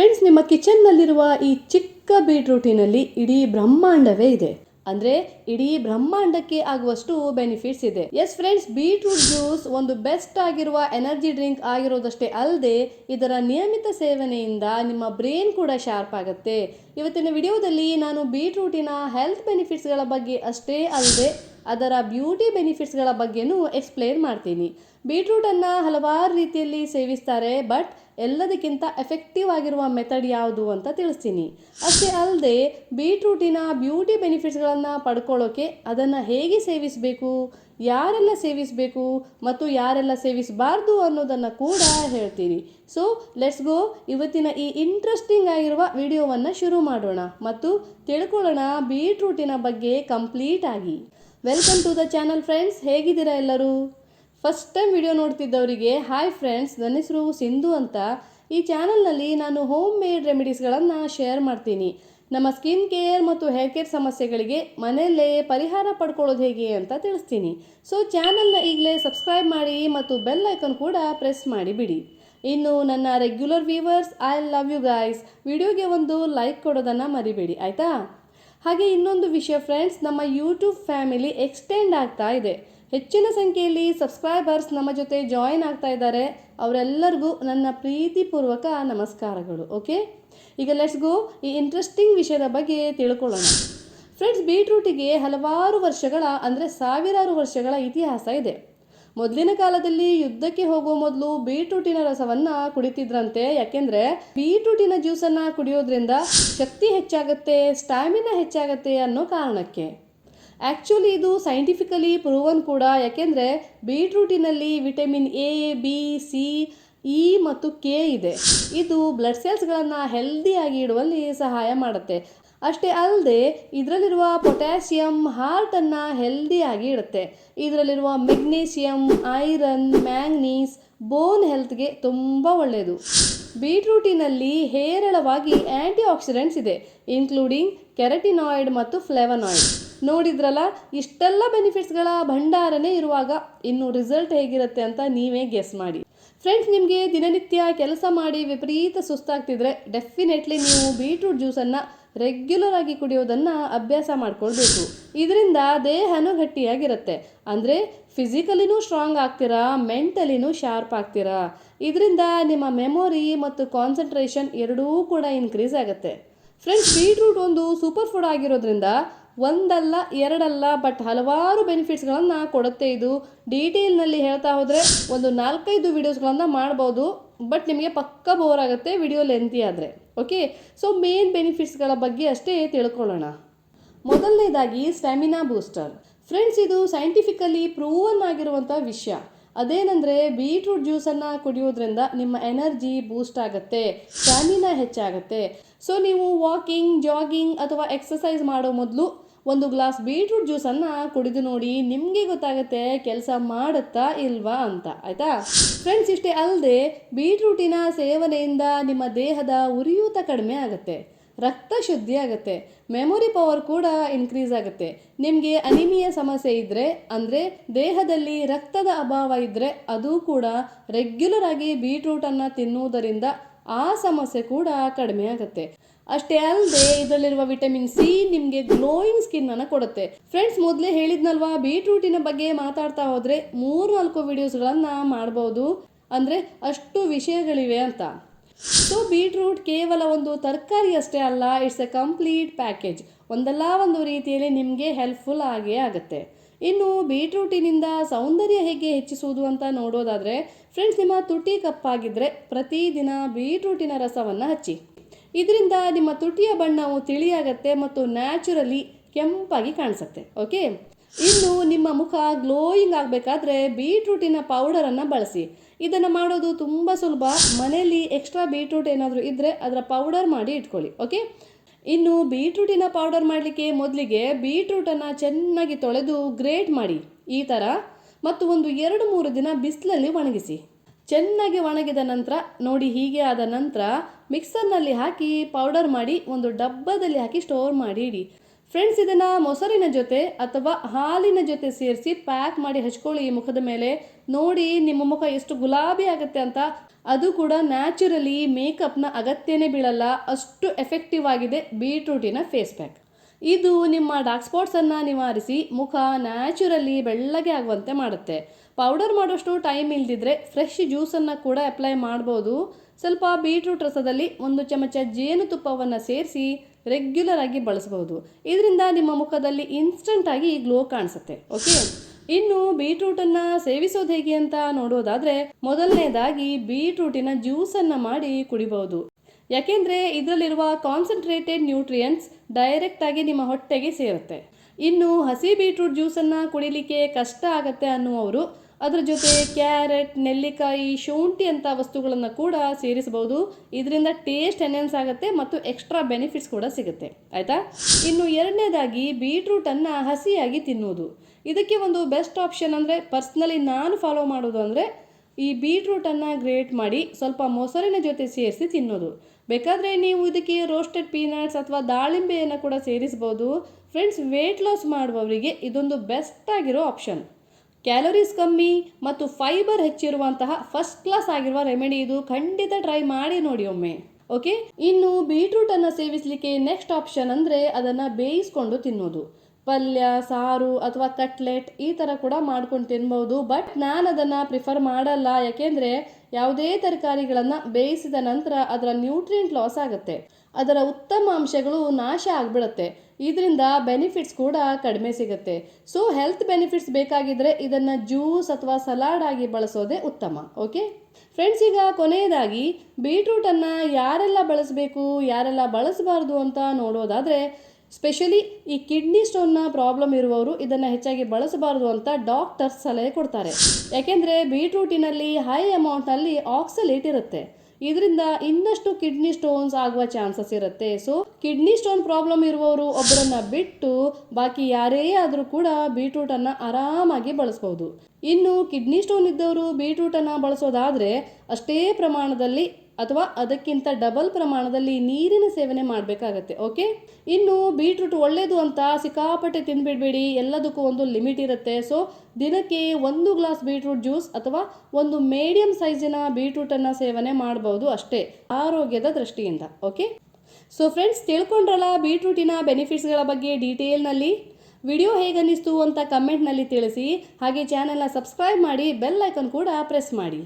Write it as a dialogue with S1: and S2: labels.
S1: Friends ನಿಮ್ಮ ಕಿಚನ್ನಲ್ಲಿರುವ ಈ ಚಿಕ್ಕ ಬೀಟ್ರೂಟಿನಲ್ಲಿ ಇಡೀ ಬ್ರಹ್ಮಾಂಡವೇ ಇದೆ. ಅಂದ್ರೆ ಇಡೀ ಬ್ರಹ್ಮಾಂಡಕ್ಕೆ ಆಗುವಷ್ಟು ಬೆನಿಫಿಟ್ಸ್ ಇದೆ. ಎಸ್ ಫ್ರೆಂಡ್ಸ್ ಬೀಟ್ರೂಟ್ ಜ್ಯೂಸ್ ಒಂದು ಬೆಸ್ಟ್ ಆಗಿರುವ ಎನರ್ಜಿ ಡ್ರಿಂಕ್ ಆಗಿರೋದಷ್ಟೇ ಅಲ್ಲದೆ ಇದರ ನಿಯಮಿತ ಸೇವನೆಯಿಂದ ನಿಮ್ಮ ಬ್ರೈನ್ ಕೂಡ ಶಾರ್ಪ್ ಆಗುತ್ತೆ. ಇವತ್ತಿನ ವಿಡಿಯೋದಲ್ಲಿ ನಾನು ಬೀಟ್ರೂಟಿನ ಹೆಲ್ತ್ ಬೆನಿಫಿಟ್ಸ್ಗಳ ಬಗ್ಗೆ ಅಷ್ಟೇ ಅಲ್ಲದೆ ಅದರ ಬ್ಯೂಟಿ ಬೆನಿಫಿಟ್ಸ್ಗಳ ಬಗ್ಗೆನೂ ಎಕ್ಸ್ಪ್ಲೇನ್ ಮಾಡ್ತೀನಿ. ಬೀಟ್ರೂಟನ್ನು ಹಲವಾರು ರೀತಿಯಲ್ಲಿ ಸೇವಿಸ್ತಾರೆ ಬಟ್ ಎಲ್ಲದಕ್ಕಿಂತ ಎಫೆಕ್ಟಿವ್ ಆಗಿರುವ ಮೆಥಡ್ ಯಾವುದು ಅಂತ ತಿಳಿಸ್ತೀನಿ. ಅಷ್ಟೇ ಅಲ್ಲದೆ ಬೀಟ್ರೂಟಿನ ಬ್ಯೂಟಿ ಬೆನಿಫಿಟ್ಸ್ಗಳನ್ನು ಪಡ್ಕೊಳ್ಳೋಕೆ ಅದನ್ನು ಹೇಗೆ ಸೇವಿಸಬೇಕು, ಯಾರೆಲ್ಲ ಸೇವಿಸಬೇಕು ಮತ್ತು ಯಾರೆಲ್ಲ ಸೇವಿಸಬಾರ್ದು ಅನ್ನೋದನ್ನು ಕೂಡ ಹೇಳ್ತೀನಿ. ಸೊ ಲೆಟ್ಸ್ ಗೋ ಇವತ್ತಿನ ಈ ಇಂಟ್ರೆಸ್ಟಿಂಗ್ ಆಗಿರುವ ವಿಡಿಯೋವನ್ನು ಶುರು ಮಾಡೋಣ ಮತ್ತು ತಿಳ್ಕೊಳ್ಳೋಣ ಬೀಟ್ರೂಟಿನ ಬಗ್ಗೆ ಕಂಪ್ಲೀಟ್ ಆಗಿ. Welcome to the channel friends ಹೇಗಿದ್ದೀರಾ ಎಲ್ಲರೂ? ಫಸ್ಟ್ ಟೈಮ್ ವಿಡಿಯೋ ನೋಡ್ತಿದ್ದವರಿಗೆ ಹಾಯ್ ಫ್ರೆಂಡ್ಸ್ ನನ್ನ ಹೆಸರು ಸಿಂಧು ಅಂತ. ಈ ಚಾನಲ್ನಲ್ಲಿ ನಾನು ಹೋಮ್ ಮೇಡ್ ರೆಮಿಡೀಸ್ಗಳನ್ನು ಶೇರ್ ಮಾಡ್ತೀನಿ. ನಮ್ಮ ಸ್ಕಿನ್ ಕೇರ್ ಮತ್ತು ಹೇರ್ ಕೇರ್ ಸಮಸ್ಯೆಗಳಿಗೆ ಮನೆಯಲ್ಲೇ ಪರಿಹಾರ ಪಡ್ಕೊಳ್ಳೋದು ಹೇಗೆ ಅಂತ ತಿಳಿಸ್ತೀನಿ. ಸೊ ಚಾನಲ್ನ ಈಗಲೇ ಸಬ್ಸ್ಕ್ರೈಬ್ ಮಾಡಿ ಮತ್ತು ಬೆಲ್ ಐಕನ್ ಕೂಡ ಪ್ರೆಸ್ ಮಾಡಿ ಬಿಡಿ. ಇನ್ನು ನನ್ನ regular viewers I love you guys ವಿಡಿಯೋಗೆ ಒಂದು ಲೈಕ್ ಕೊಡೋದನ್ನು ಮರಿಬೇಡಿ, ಆಯಿತಾ? ಹಾಗೆ ಇನ್ನೊಂದು ವಿಷಯ ಫ್ರೆಂಡ್ಸ್ ನಮ್ಮ ಯೂಟ್ಯೂಬ್ ಫ್ಯಾಮಿಲಿ ಎಕ್ಸ್ಟೆಂಡ್ ಆಗ್ತಾ ಇದೆ. ಹೆಚ್ಚಿನ ಸಂಖ್ಯೆಯಲ್ಲಿ ಸಬ್ಸ್ಕ್ರೈಬರ್ಸ್ ನಮ್ಮ ಜೊತೆ ಜಾಯಿನ್ ಆಗ್ತಾ ಇದ್ದಾರೆ. ಅವರೆಲ್ಲರಿಗೂ ನನ್ನ ಪ್ರೀತಿಪೂರ್ವಕ ನಮಸ್ಕಾರಗಳು ಓಕೆ ಈಗ ಲೆಟ್ಸ್ ಗೋ ಈ ಇಂಟ್ರೆಸ್ಟಿಂಗ್ ವಿಷಯದ ಬಗ್ಗೆ ತಿಳ್ಕೊಳ್ಳೋಣ. ಫ್ರೆಂಡ್ಸ್ ಬೀಟ್ರೂಟಿಗೆ ಹಲವಾರು ವರ್ಷಗಳ, ಅಂದರೆ ಸಾವಿರಾರು ವರ್ಷಗಳ ಇತಿಹಾಸ ಇದೆ. ಮೊದಲಿನ ಕಾಲದಲ್ಲಿ ಯುದ್ಧಕ್ಕೆ ಹೋಗುವ ಮೊದಲು ಬೀಟ್ರೂಟಿನ ರಸವನ್ನು ಕುಡಿತಿದ್ರಂತೆ. ಯಾಕೆಂದರೆ ಬೀಟ್ರೂಟಿನ ಜ್ಯೂಸನ್ನು ಕುಡಿಯೋದ್ರಿಂದ ಶಕ್ತಿ ಹೆಚ್ಚಾಗುತ್ತೆ ಸ್ಟ್ಯಾಮಿನಾ ಹೆಚ್ಚಾಗುತ್ತೆ ಅನ್ನೋ ಕಾರಣಕ್ಕೆ. ಆ್ಯಕ್ಚುಲಿ ಇದು ಸೈಂಟಿಫಿಕಲಿ ಪ್ರೂವನ್ ಕೂಡ. ಯಾಕೆಂದರೆ ಬೀಟ್ರೂಟಿನಲ್ಲಿ vitamin A, B, C, E ಮತ್ತು ಕೆ ಇದೆ. ಇದು ಬ್ಲಡ್ ಸೆಲ್ಸ್ಗಳನ್ನು ಹೆಲ್ದಿಯಾಗಿ ಇಡುವಲ್ಲಿ ಸಹಾಯ ಮಾಡುತ್ತೆ. ಅಷ್ಟೇ ಅಲ್ಲದೆ ಇದರಲ್ಲಿರುವ ಪೊಟ್ಯಾಸಿಯಂ ಹಾರ್ಟನ್ನು ಹೆಲ್ದಿಯಾಗಿ ಇಡುತ್ತೆ. ಇದರಲ್ಲಿರುವ ಮೆಗ್ನೀಷಿಯಂ ಐರನ್ ಮ್ಯಾಂಗ್ನೀಸ್ ಬೋನ್ ಹೆಲ್ತ್ಗೆ ತುಂಬ ಒಳ್ಳೆಯದು ಬೀಟ್ರೂಟಿನಲ್ಲಿ ಹೇರಳವಾಗಿ ಆ್ಯಂಟಿ ಆಕ್ಸಿಡೆಂಟ್ಸ್ ಇದೆ ಇನ್ಕ್ಲೂಡಿಂಗ್ ಕೆರಟಿನಾಯ್ಡ್ ಮತ್ತು ಫ್ಲೆವನಾಯ್ಡ್ ನೋಡಿದ್ರಲ್ಲ, ಇಷ್ಟೆಲ್ಲ ಬೆನಿಫಿಟ್ಸ್ಗಳ ಭಂಡಾರನೇ ಇರುವಾಗ ಇನ್ನು ರಿಸಲ್ಟ್ ಹೇಗಿರುತ್ತೆ ಅಂತ ನೀವೇ ಗೆಸ್ ಮಾಡಿ. ಫ್ರೆಂಡ್ಸ್, ನಿಮಗೆ ದಿನನಿತ್ಯ ಕೆಲಸ ಮಾಡಿ ವಿಪರೀತ ಸುಸ್ತಾಗ್ತಿದ್ರೆ ಡೆಫಿನೆಟ್ಲಿ ನೀವು ಬೀಟ್ರೂಟ್ ಜ್ಯೂಸನ್ನು ರೆಗ್ಯುಲರ್ ಆಗಿ ಕುಡಿಯೋದನ್ನು ಅಭ್ಯಾಸ ಮಾಡ್ಕೊಳ್ಬೇಕು. ಇದರಿಂದ ದೇಹನೂ ಗಟ್ಟಿಯಾಗಿರುತ್ತೆ ಅಂದರೆ ಫಿಸಿಕಲಿನೂ ಸ್ಟ್ರಾಂಗ್ ಆಗ್ತೀರಾ, ಮೆಂಟಲಿನೂ ಶಾರ್ಪ್ ಆಗ್ತೀರಾ? ಇದರಿಂದ ನಿಮ್ಮ ಮೆಮೊರಿ ಮತ್ತು ಕಾನ್ಸಂಟ್ರೇಷನ್ ಎರಡೂ ಕೂಡ ಇನ್ಕ್ರೀಸ್ ಆಗುತ್ತೆ. ಫ್ರೆಂಡ್ಸ್, ಬೀಟ್ರೂಟ್ ಒಂದು ಸೂಪರ್ ಫುಡ್ ಆಗಿರೋದ್ರಿಂದ ಒಂದಲ್ಲ, ಎರಡಲ್ಲ ಬಟ್ ಹಲವಾರು ಬೆನಿಫಿಟ್ಸ್ಗಳನ್ನು ಕೊಡುತ್ತೆ ಇದು. ಡೀಟೇಲ್ನಲ್ಲಿ ಹೇಳ್ತಾ ಹೋದರೆ ಒಂದು ನಾಲ್ಕೈದು ವೀಡಿಯೋಸ್ಗಳನ್ನು ಮಾಡ್ಬೋದು ಬಟ್ ನಿಮಗೆ ಪಕ್ಕ ಬೋರ್ ಆಗುತ್ತೆ ವಿಡಿಯೋ ಲೆಂತಿ ಆದರೆ. ಓಕೆ ಸೊ ಮೇನ್ ಬೆನಿಫಿಟ್ಸ್ಗಳ ಬಗ್ಗೆ ಅಷ್ಟೇ ತಿಳ್ಕೊಳ್ಳೋಣ. ಮೊದಲನೇದಾಗಿ ಸ್ಟ್ಯಾಮಿನಾ ಬೂಸ್ಟರ್ ಫ್ರೆಂಡ್ಸ್ ಇದು ಸೈಂಟಿಫಿಕಲಿ ಪ್ರೂವನ್ ಆಗಿರುವಂಥ ವಿಷಯ. ಅದೇನೆಂದರೆ ಬೀಟ್ರೂಟ್ ಜ್ಯೂಸನ್ನು ಕುಡಿಯೋದ್ರಿಂದ ನಿಮ್ಮ ಎನರ್ಜಿ ಬೂಸ್ಟ್ ಆಗುತ್ತೆ ಸ್ಟ್ಯಾಮಿನಾ ಹೆಚ್ಚಾಗುತ್ತೆ. ಸೊ ನೀವು ವಾಕಿಂಗ್ ಜಾಗಿಂಗ್ ಅಥವಾ ಎಕ್ಸಸೈಸ್ ಮಾಡೋ ಮೊದಲು ಒಂದು ಗ್ಲಾಸ್ ಬೀಟ್ರೂಟ್ ಜ್ಯೂಸನ್ನು ಕುಡಿದು ನೋಡಿ ನಿಮಗೆ ಗೊತ್ತಾಗುತ್ತೆ ಕೆಲಸ ಮಾಡುತ್ತಾ ಇಲ್ವಾ ಅಂತ, ಆಯಿತಾ? ಫ್ರೆಂಡ್ಸ್ ಇಷ್ಟೇ ಅಲ್ಲದೆ ಬೀಟ್ರೂಟಿನ ಸೇವನೆಯಿಂದ ನಿಮ್ಮ ದೇಹದ ಉರಿಯೂತ ಕಡಿಮೆ ಆಗುತ್ತೆ, ರಕ್ತ ಶುದ್ಧಿ ಆಗುತ್ತೆ ಮೆಮೊರಿ ಪವರ್ ಕೂಡ ಇನ್ಕ್ರೀಸ್ ಆಗುತ್ತೆ. ನಿಮಗೆ ಅನಿಮಿಯ ಸಮಸ್ಯೆ ಇದ್ದರೆ ಅಂದರೆ ದೇಹದಲ್ಲಿ ರಕ್ತದ ಅಭಾವ ಇದ್ದರೆ ಅದು ಕೂಡ ರೆಗ್ಯುಲರ್ ಆಗಿ ಬೀಟ್ರೂಟನ್ನು ತಿನ್ನುವುದರಿಂದ ಆ ಸಮಸ್ಯೆ ಕೂಡ ಕಡಿಮೆ ಆಗುತ್ತೆ. ಅಷ್ಟೇ ಅಲ್ಲದೆ ಇದರಲ್ಲಿರುವ ವಿಟಮಿನ್ ಸಿ ನಿಮಗೆ ಗ್ಲೋಯಿಂಗ್ ಸ್ಕಿನ್ನನ್ನು ಕೊಡುತ್ತೆ. ಫ್ರೆಂಡ್ಸ್ ಮೊದಲೇ ಹೇಳಿದ್ನಲ್ವಾ, ಬೀಟ್ರೂಟಿನ ಬಗ್ಗೆ ಮಾತಾಡ್ತಾ ಹೋದರೆ ಮೂರು ನಾಲ್ಕು ವಿಡಿಯೋಸ್ಗಳನ್ನು ಮಾಡ್ಬೋದು. ಅಂದರೆ ಅಷ್ಟು ವಿಷಯಗಳಿವೆ ಅಂತ. ಸೊ ಬೀಟ್ರೂಟ್ ಕೇವಲ ಒಂದು ತರಕಾರಿ ಅಷ್ಟೇ ಅಲ್ಲ ಇಟ್ಸ್ ಎ ಕಂಪ್ಲೀಟ್ ಪ್ಯಾಕೇಜ್ ಒಂದಲ್ಲ ಒಂದು ರೀತಿಯಲ್ಲಿ ನಿಮಗೆ ಹೆಲ್ಪ್ಫುಲ್ ಆಗೇ ಆಗುತ್ತೆ. ಇನ್ನು ಬೀಟ್ರೂಟಿನಿಂದ ಸೌಂದರ್ಯ ಹೇಗೆ ಹೆಚ್ಚಿಸುವುದು ಅಂತ ನೋಡೋದಾದರೆ ಫ್ರೆಂಡ್ಸ್ ನಿಮ್ಮ ತುಟಿ ಕಪ್ಪಾಗಿದ್ದರೆ ಪ್ರತಿದಿನ ಬೀಟ್ರೂಟಿನ ರಸವನ್ನು ಹಚ್ಚಿ. ಇದರಿಂದ ನಿಮ್ಮ ತುಟಿಯ ಬಣ್ಣವು ತಿಳಿಯಾಗತ್ತೆ ಮತ್ತು ನ್ಯಾಚುರಲಿ ಕೆಂಪಾಗಿ ಕಾಣಿಸುತ್ತೆ, ಓಕೆ? ಇನ್ನು ನಿಮ್ಮ ಮುಖ ಗ್ಲೋಯಿಂಗ್ ಆಗಬೇಕಾದ್ರೆ ಬೀಟ್ರೂಟಿನ ಪೌಡರನ್ನು ಬಳಸಿ. ಇದನ್ನು ಮಾಡೋದು ತುಂಬ ಸುಲಭ. ಮನೆಯಲ್ಲಿ ಎಕ್ಸ್ಟ್ರಾ ಬೀಟ್ರೂಟ್ ಏನಾದರೂ ಇದ್ದರೆ ಅದರ ಪೌಡರ್ ಮಾಡಿ ಇಟ್ಕೊಳ್ಳಿ, ಓಕೆ? ಇನ್ನು ಬೀಟ್ರೂಟಿನ ಪೌಡರ್ ಮಾಡಲಿಕ್ಕೆ ಮೊದಲಿಗೆ ಬೀಟ್ರೂಟನ್ನು ಚೆನ್ನಾಗಿ ತೊಳೆದು ಗ್ರೇಟ್ ಮಾಡಿ ಈ ಥರ ಮತ್ತು ಒಂದು ಎರಡು ಮೂರು ದಿನ ಬಿಸಿಲಲ್ಲಿ ಒಣಗಿಸಿ. ಚೆನ್ನಾಗಿ ಒಣಗಿದ ನಂತರ ನೋಡಿ ಹೀಗೆ ಆದ ನಂತರ ಮಿಕ್ಸರ್ನಲ್ಲಿ ಹಾಕಿ ಪೌಡರ್ ಮಾಡಿ ಒಂದು ಡಬ್ಬದಲ್ಲಿ ಹಾಕಿ ಸ್ಟೋರ್ ಮಾಡಿ ಇಡಿ. ಫ್ರೆಂಡ್ಸ್ ಇದನ್ನು ಮೊಸರಿನ ಜೊತೆ ಅಥವಾ ಹಾಲಿನ ಜೊತೆ ಸೇರಿಸಿ ಪ್ಯಾಕ್ ಮಾಡಿ ಹಚ್ಕೊಳ್ಳಿ ಈ ಮುಖದ ಮೇಲೆ. ನೋಡಿ ನಿಮ್ಮ ಮುಖ ಎಷ್ಟು ಗುಲಾಬಿ ಆಗುತ್ತೆ ಅಂತ. ಅದು ಕೂಡ ನ್ಯಾಚುರಲಿ ಮೇಕಪ್ನ ಅಗತ್ಯನೇ ಬೀಳಲ್ಲ. ಅಷ್ಟು ಎಫೆಕ್ಟಿವ್ ಆಗಿದೆ ಬೀಟ್ರೂಟಿನ ಫೇಸ್ ಪ್ಯಾಕ್ ಇದು ನಿಮ್ಮ ಡಾರ್ಕ್ ಸ್ಪಾಟ್ಸನ್ನು ನಿವಾರಿಸಿ ಮುಖ ನ್ಯಾಚುರಲಿ ಬೆಳ್ಳಗೆ ಆಗುವಂತೆ ಮಾಡುತ್ತೆ. ಪೌಡರ್ ಮಾಡೋಷ್ಟು ಟೈಮ್ ಇಲ್ದಿದ್ರೆ ಫ್ರೆಶ್ ಜ್ಯೂಸನ್ನು ಕೂಡ ಅಪ್ಲೈ ಮಾಡ್ಬೋದು. ಸ್ವಲ್ಪ ಬೀಟ್ರೂಟ್ ರಸದಲ್ಲಿ ಒಂದು ಚಮಚ ಜೇನುತುಪ್ಪವನ್ನು ಸೇರಿಸಿ ರೆಗ್ಯುಲರ್ ಆಗಿ ಬಳಸಬಹುದು ಇದರಿಂದ ನಿಮ್ಮ ಮುಖದಲ್ಲಿ ಇನ್ಸ್ಟಂಟ್ ಆಗಿ ಗ್ಲೋ ಕಾಣಿಸುತ್ತೆ. ಓಕೆ ಇನ್ನು ಬೀಟ್ರೂಟನ್ನು ಸೇವಿಸೋದು ಹೇಗೆ ಅಂತ ನೋಡೋದಾದ್ರೆ, ಮೊದಲನೇದಾಗಿ ಬೀಟ್ರೂಟಿನ ಜ್ಯೂಸನ್ನು ಮಾಡಿ ಕುಡಿಬಹುದು ಯಾಕೆಂದರೆ ಇದರಲ್ಲಿರುವ ಕಾನ್ಸಂಟ್ರೇಟೆಡ್ ನ್ಯೂಟ್ರಿಯೆಂಟ್ಸ್ ಡೈರೆಕ್ಟಾಗಿ ನಿಮ್ಮ ಹೊಟ್ಟೆಗೆ ಸೇರುತ್ತೆ. ಇನ್ನು ಹಸಿ ಬೀಟ್ರೂಟ್ ಜ್ಯೂಸನ್ನು ಕುಡಿಲಿಕ್ಕೆ ಕಷ್ಟ ಆಗತ್ತೆ ಅನ್ನುವರು ಅದರ ಜೊತೆ ಕ್ಯಾರೆಟ್ ನೆಲ್ಲಿಕಾಯಿ, ಶುಂಠಿ ಅಂತ ವಸ್ತುಗಳನ್ನು ಕೂಡ ಸೇರಿಸಬಹುದು. ಇದರಿಂದ ಟೇಸ್ಟ್ ಎನ್ಹೆನ್ಸ್ ಆಗುತ್ತೆ ಮತ್ತು ಎಕ್ಸ್ಟ್ರಾ ಬೆನಿಫಿಟ್ಸ್ ಕೂಡ ಸಿಗುತ್ತೆ. ಆಯಿತಾ? ಇನ್ನು ಎರಡನೇದಾಗಿ ಬೀಟ್ರೂಟನ್ನು ಹಸಿಯಾಗಿ ತಿನ್ನುವುದು. ಇದಕ್ಕೆ ಒಂದು ಬೆಸ್ಟ್ ಆಪ್ಷನ್ ಅಂದರೆ ಪರ್ಸ್ನಲಿ ನಾನು ಫಾಲೋ ಮಾಡೋದು ಅಂದರೆ ಈ ಬೀಟ್ರೂಟನ್ನು ಗ್ರೇಟ್ ಮಾಡಿ ಸ್ವಲ್ಪ ಮೊಸರಿನ ಜೊತೆ ಸೇರಿಸಿ ತಿನ್ನೋದು. ಬೇಕಾದರೆ ನೀವು ಇದಕ್ಕೆ ರೋಸ್ಟೆಡ್ ಪೀನಟ್ಸ್ ಅಥವಾ ದಾಳಿಂಬೆಯನ್ನು ಕೂಡ ಸೇರಿಸ್ಬೋದು. ಫ್ರೆಂಡ್ಸ್ ವೆಯ್ಟ್ ಲಾಸ್ ಮಾಡುವವರಿಗೆ ಇದೊಂದು ಬೆಸ್ಟ್ ಆಗಿರೋ ಆಪ್ಷನ್ ಕ್ಯಾಲೋರೀಸ್ ಕಮ್ಮಿ ಮತ್ತು ಫೈಬರ್ ಹೆಚ್ಚಿರುವಂತಹ ಫಸ್ಟ್ ಕ್ಲಾಸ್ ಆಗಿರುವ ರೆಮಿಡಿ ಇದು. ಖಂಡಿತ ಟ್ರೈ ಮಾಡಿ ನೋಡಿ ಒಮ್ಮೆ. ಓಕೆ ಇನ್ನು ಬೀಟ್ರೂಟನ್ನು ಸೇವಿಸಲಿಕ್ಕೆ ನೆಕ್ಸ್ಟ್ ಆಪ್ಷನ್ ಅಂದರೆ ಅದನ್ನು ಬೇಯಿಸ್ಕೊಂಡು ತಿನ್ನೋದು. ಪಲ್ಯ, ಸಾರು ಅಥವಾ ಕಟ್ಲೆಟ್ ಈ ಥರ ಕೂಡ ಮಾಡ್ಕೊಂಡು ತಿನ್ಬೋದು ಬಟ್ ನಾನು ಅದನ್ನು ಪ್ರಿಫರ್ ಮಾಡಲ್ಲ. ಯಾಕೆಂದರೆ ಯಾವುದೇ ತರಕಾರಿಗಳನ್ನು ಬೇಯಿಸಿದ ನಂತರ ಅದರ ನ್ಯೂಟ್ರಿಯೆಂಟ್ ಲಾಸ್ ಆಗುತ್ತೆ. ಅದರ ಉತ್ತಮ ಅಂಶಗಳು ನಾಶ ಆಗಿಬಿಡುತ್ತೆ. ಇದರಿಂದ ಬೆನಿಫಿಟ್ಸ್ ಕೂಡ ಕಡಿಮೆ ಸಿಗುತ್ತೆ. ಸೊ ಹೆಲ್ತ್ ಬೆನಿಫಿಟ್ಸ್ ಬೇಕಾಗಿದ್ದರೆ ಇದನ್ನು ಜ್ಯೂಸ್ ಅಥವಾ ಸಲಾಡ್ ಆಗಿ ಬಳಸೋದೇ ಉತ್ತಮ. ಓಕೆ ಫ್ರೆಂಡ್ಸ್ ಈಗ ಕೊನೆಯದಾಗಿ ಬೀಟ್ರೂಟನ್ನು ಯಾರೆಲ್ಲ ಬಳಸಬೇಕು, ಯಾರೆಲ್ಲ ಬಳಸಬಾರ್ದು ಅಂತ ನೋಡೋದಾದರೆ ಸ್ಪೆಷಲಿ ಈ ಕಿಡ್ನಿ ಸ್ಟೋನ್ನ ಪ್ರಾಬ್ಲಮ್ ಇರುವವರು ಇದನ್ನು ಹೆಚ್ಚಾಗಿ ಬಳಸಬಾರದು ಅಂತ ಡಾಕ್ಟರ್ಸ್ ಸಲಹೆ ಕೊಡ್ತಾರೆ. ಯಾಕೆಂದರೆ ಬೀಟ್ರೂಟಿನಲ್ಲಿ ಹೈ ಅಮೌಂಟ್ನಲ್ಲಿ ಆಕ್ಸಲೇಟ್ ಇರುತ್ತೆ. ಇದರಿಂದ ಇನ್ನಷ್ಟು ಕಿಡ್ನಿ ಸ್ಟೋನ್ಸ್ ಆಗುವ ಚಾನ್ಸಸ್ ಇರುತ್ತೆ. ಸೊ ಕಿಡ್ನಿ ಸ್ಟೋನ್ ಪ್ರಾಬ್ಲಮ್ ಇರುವವರು ಒಬ್ಬರನ್ನ ಬಿಟ್ಟು ಬಾಕಿ ಯಾರೇ ಆದರೂ ಕೂಡ ಬೀಟ್ರೂಟನ್ನು ಆರಾಮಾಗಿ ಬಳಸ್ಬೋದು. ಇನ್ನು ಕಿಡ್ನಿ ಸ್ಟೋನ್ ಇದ್ದವರು ಬೀಟ್ರೂಟನ್ನು ಬಳಸೋದಾದರೆ ಅಷ್ಟೇ ಪ್ರಮಾಣದಲ್ಲಿ ಅಥವಾ ಅದಕ್ಕಿಂತ ಡಬಲ್ ಪ್ರಮಾಣದಲ್ಲಿ ನೀರಿನ ಸೇವನೆ ಮಾಡಬೇಕಾಗತ್ತೆ ಓಕೆ ಇನ್ನು ಬೀಟ್ರೂಟ್ ಒಳ್ಳೆಯದು ಅಂತ ಸಿಕ್ಕಾಪಟ್ಟೆ ತಿಂದ್ಬಿಡ್ಬೇಡಿ ಎಲ್ಲದಕ್ಕೂ ಒಂದು ಲಿಮಿಟ್ ಇರುತ್ತೆ. ಸೊ ದಿನಕ್ಕೆ ಒಂದು ಗ್ಲಾಸ್ ಬೀಟ್ರೂಟ್ ಜ್ಯೂಸ್ ಅಥವಾ ಒಂದು ಮೀಡಿಯಂ ಸೈಜಿನ ಬೀಟ್ರೂಟನ್ನು ಸೇವನೆ ಮಾಡಬಹುದು ಅಷ್ಟೇ, ಆರೋಗ್ಯದ ದೃಷ್ಟಿಯಿಂದ ಓಕೆ ಸೊ ಫ್ರೆಂಡ್ಸ್ ತಿಳ್ಕೊಂಡ್ರಲ್ಲ ಬೀಟ್ರೂಟಿನ ಬೆನಿಫಿಟ್ಸ್ಗಳ ಬಗ್ಗೆ ಡೀಟೇಲ್ನಲ್ಲಿ ವಿಡಿಯೋ ಹೇಗನ್ನಿಸ್ತು ಅಂತ ಕಮೆಂಟ್ನಲ್ಲಿ ತಿಳಿಸಿ, ಹಾಗೆ ಚಾನೆಲ್ನ ಸಬ್ಸ್ಕ್ರೈಬ್ ಮಾಡಿ ಬೆಲ್ ಐಕನ್ ಕೂಡ ಪ್ರೆಸ್ ಮಾಡಿ.